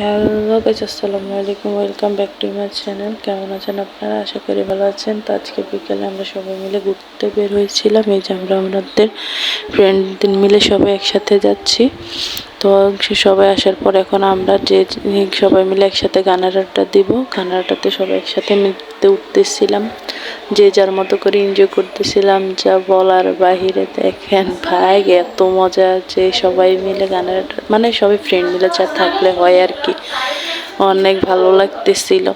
Hello guys আসসালামু আলাইকুম welcome back to my channel কেমন আছেন আপনারা? আশা করি ভালো আছেন। তো আজকে বিকেলে আমরা সবাই মিলে ঘুরতে বের হয়েছিলাম। এই যে আমরা আমাদের ফ্রেন্ডদের মিলে সবাই একসাথে যাচ্ছি। তো সবাই আসার পর এখন আমরা যে সবাই মিলে একসাথে গানের আড্ডা দিব। গানের আড্ডাতে সবাই একসাথে মিলতে উঠতেছিলাম। যে যার মতো করে এনজয় করতেছিলাম, যা বলার বাহিরে দেখেন ভাই, এত মজা যে সবাই মিলে গানের মানে সবাই ফ্রেন্ড মিলে যা থাকলে হয় আর কি। অনেক ভালো লাগতেছিল।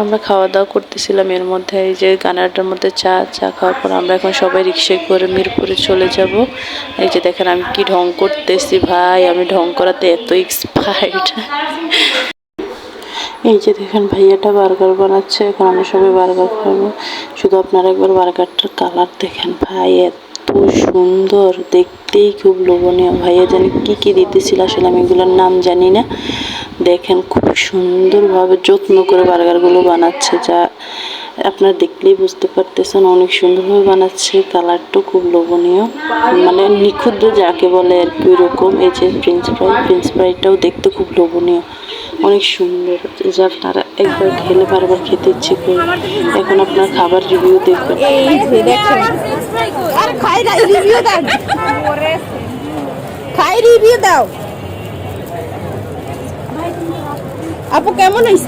আমরা খাওয়া দাওয়া করতেছিলাম, এর মধ্যে এই যে গানাটার মধ্যে চা চা খাওয়ার পর আমরা এখন সবাই রিক্সায় করে মিরপুরে চলে যাব। এই যে দেখেন আমি কি ঢং করতেছি ভাই, আমি ঢং করাতে এত এক্সপার্ট এই যে দেখেন ভাইয়াটা বার্গার বানাচ্ছে, এখন আমি সবাই বার্গার খাব। শুধু আপনারা একবার বার্গারটার কালার দেখেন। ভাই, এত সুন্দর, দেখতেই খুব লোভনীয়। ভাইয়া জানি কি কি দিতেছিল, আসলে আমি এগুলোর নাম জানি না। দেখেন খুব সুন্দরভাবে যত্ন করে বার্গারগুলো বানাচ্ছে। যা আপনারা দেখলেই বুঝতে পারতেছেন অনেক সুন্দরভাবে বানাচ্ছে কালারটা খুব লোভনীয়। মানে নিখুঁত যাকে বলে আর কি ওইরকম, এই যে ফ্রেঞ্চ ফ্রাই ফ্রেঞ্চ ফ্রাইটাও দেখতে খুব লোভনীয়। অনেক সুন্দর যা আপনারা একবার খেলে বারবার খেতে ইচ্ছে করে। এখন আপনার খাবার রিভিউ দেখবেন। খাই রিভিউ দাও। আপু, কেমন এর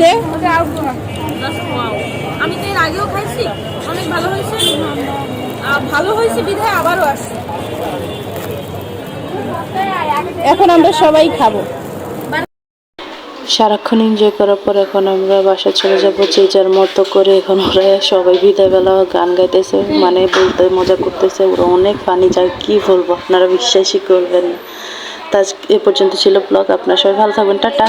আগেও খাইছি অনেক ভালো হয়েছে। ভালো হয়েছে বিধায় আবারও আসছি। এখন আমরা সবাই খাব। সারাক্ষণ এনজয় করার পর এখন আমরা বাসা চলে যাব যে যার মতো করে এখন ওরা সবাই বিদায়বেলা গান গাইতেছে মানে বলতে মজা করতেছে ওরা অনেক ফানি যায় কি বলব আপনারা বিশ্বাসই করবেন না। তা এ পর্যন্ত ছিল ব্লগ আপনার সবাই ভালো থাকবেন টাটা।